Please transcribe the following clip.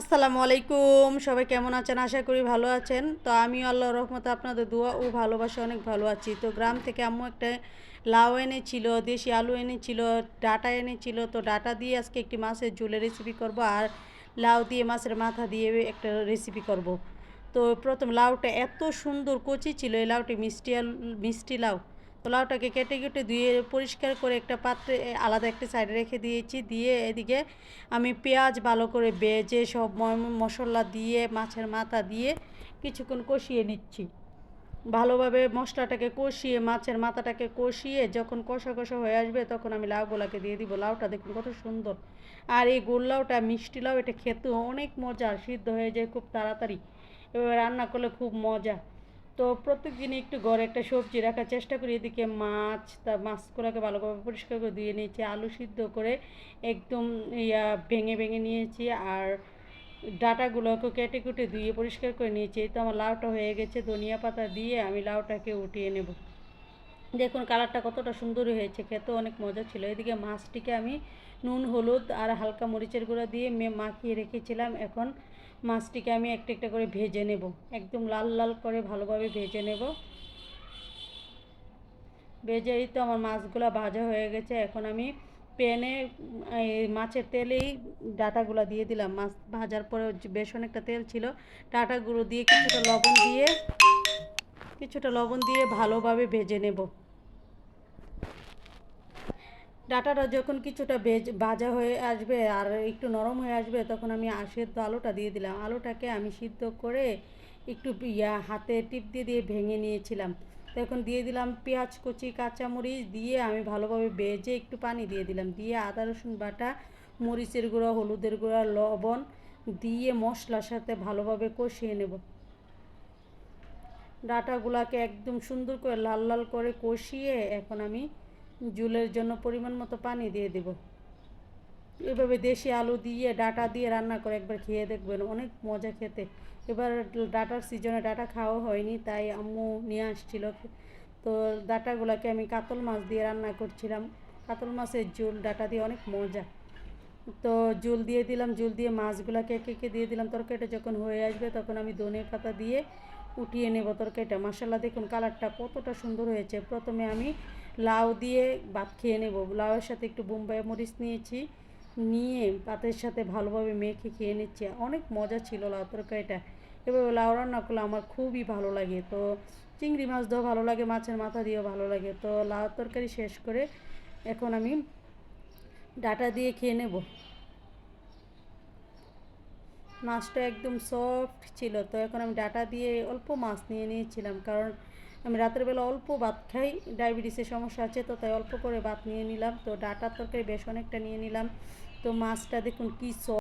আসসালামু আলাইকুম। সবাই কেমন আছেন? আশা করি ভালো আছেন। তো আমি আল্লাহ রহমতে আপনাদের দোয়া ও ভালোবাসা অনেক ভালো আছি। তো গ্রাম থেকে আম্মু একটা লাউ এনেছিল, দেশি আলু এনেছিল, ডাটা এনেছিল। তো ডাটা দিয়ে আজকে একটি মাছের ঝোলের রেসিপি করব আর লাউ দিয়ে মাছের মাথা দিয়ে একটা রেসিপি করব। তো প্রথম লাউটা এত সুন্দর কচি ছিল, এই লাউটি মিষ্টি মিষ্টি লাউ। তো লাউটাকে কেটে কেটে ধুয়ে পরিষ্কার করে একটা পাত্রে আলাদা একটা সাইডে রেখে দিয়েছি। দিয়ে এদিকে আমি পেঁয়াজ ভালো করে বেজে সব মশলা দিয়ে, মাছের মাথা দিয়ে কিছুক্ষণ কষিয়ে নিচ্ছি। ভালোভাবে মশলাটাকে কষিয়ে, মাছের মাথাটাকে কষিয়ে যখন কষা কষা হয়ে আসবে তখন আমি লাউগুলাকে দিয়ে দিব। লাউটা দেখুন কত সুন্দর। আর এই গোল লাউটা, মিষ্টি লাউ, এটা খেতেও অনেক মজা সিদ্ধ হয়ে যায় খুব তাড়াতাড়ি। এবার রান্না করলে খুব মজা। তো প্রত্যেক দিনই একটু ঘরে একটা সবজি রাখার চেষ্টা করি। এদিকে মাছ, তা মাছগুলোকে ভালোভাবে পরিষ্কার করে ধুয়ে নিয়েছি, আলু সিদ্ধ করে একদম ইয়া ভেঙে ভেঙে নিয়েছি আর ডাটাগুলোকে কেটে কুটে ধুয়ে পরিষ্কার করে নিয়েছি। এই তো আমার লাউটা হয়ে গেছে, ধনিয়া পাতা দিয়ে আমি লাউটাকে উঠিয়ে নেব। দেখুন কালারটা কতটা সুন্দর হয়েছে খেতে অনেক মজা ছিল। এদিকে মাছটিকে আমি নুন, হলুদ আর হালকা মরিচের গুঁড়া দিয়ে মাখিয়ে রেখেছিলাম। এখন মাছটিকে আমি একটা একটা করে ভেজে নেব। একদম লাল লাল করে ভালোভাবে ভেজে নেব। ভেজেই তো আমার মাছগুলো ভাজা হয়ে গেছে। এখন আমি প্যানে মাছের তেলেই ডাটাগুলো দিয়ে দিলাম। মাছ ভাজার পরে বেশ অনেকটা তেল ছিল, ডাটাগুলো দিয়ে কিছুটা লবণ দিয়ে, কিছুটা লবণ দিয়ে ভালোভাবে ভেজে নেব। ডাটাটা যখন কিছুটা ভেজ ভাজা হয়ে আসবে আর একটু নরম হয়ে আসবে, তখন আমি সেদ্ধ আলুটা দিয়ে দিলাম। আলুটাকে আমি সিদ্ধ করে একটু ইয়া, হাতে টিপ দিয়ে দিয়ে ভেঙে নিয়েছিলাম। তো এখন দিয়ে দিলাম পেঁয়াজ, কুচি, কাঁচামরিচ দিয়ে আমি ভালোভাবে ভেজে একটু পানি দিয়ে দিলাম। দিয়ে আদা, রসুন বাটা, মরিচের গুঁড়ো, হলুদের গুঁড়া, লবণ দিয়ে মশলার সাথে ভালোভাবে কষিয়ে নেব। ডাটাগুলাকে একদম সুন্দর করে লাল লাল করে কষিয়ে এখন আমি ঝুলের জন্য পরিমাণ মতো পানি দিয়ে দেব। এভাবে দেশি আলু দিয়ে, ডাটা দিয়ে রান্না করে একবার খেয়ে দেখবেন, অনেক মজা খেতে। এবার ডাটার সিজনে ডাটা খাওয়া হয়নি, তাই আম্মু নিয়ে আসছিল। তো ডাটাগুলোকে আমি কাতল মাছ দিয়ে রান্না করছিলাম। কাতল মাছের ঝোল, ডাটা দিয়ে অনেক মজা। তো জুল দিয়ে দিলাম জুল দিয়ে মাছগুলোকে একে একে দিয়ে দিলাম। তরকারিটা যখন হয়ে আসবে, তখন আমি ধনে পাতা দিয়ে উঠিয়ে নেব তরকারিটা। মশলা দেখুন কালারটা কতটা সুন্দর হয়েছে। প্রথমে আমি লাউ দিয়ে ভাত খেয়ে নেব। লাউয়ের সাথে একটু বোম্বাই মরিচ নিয়েছি, নিয়ে ভাতের সাথে ভালোভাবে মেখে খেয়ে নিচ্ছি। অনেক মজা ছিল লাউ তরকারিটা। এভাবে লাউ রান্না করলে আমার খুবই ভালো লাগে। তো চিংড়ি মাছ দিয়েও ভালো লাগে, মাছের মাথা দিয়েও ভালো লাগে। তো লাউ তরকারি শেষ করে এখন আমি ডাটা দিয়ে খেয়ে নেব। মাছটা একদম সফট ছিল। তো এখন আমি ডাটা দিয়ে অল্প মাছ নিয়ে নিয়েছিলাম। কারণ আমি রাতের বেলা অল্প ভাত খাই ডায়াবেটিসের সমস্যা আছে, তো তাই অল্প করে ভাত নিয়ে নিলাম। তো ডাটার তরকারি বেশ অনেকটা নিয়ে নিলাম। তো মাছটা দেখুন কী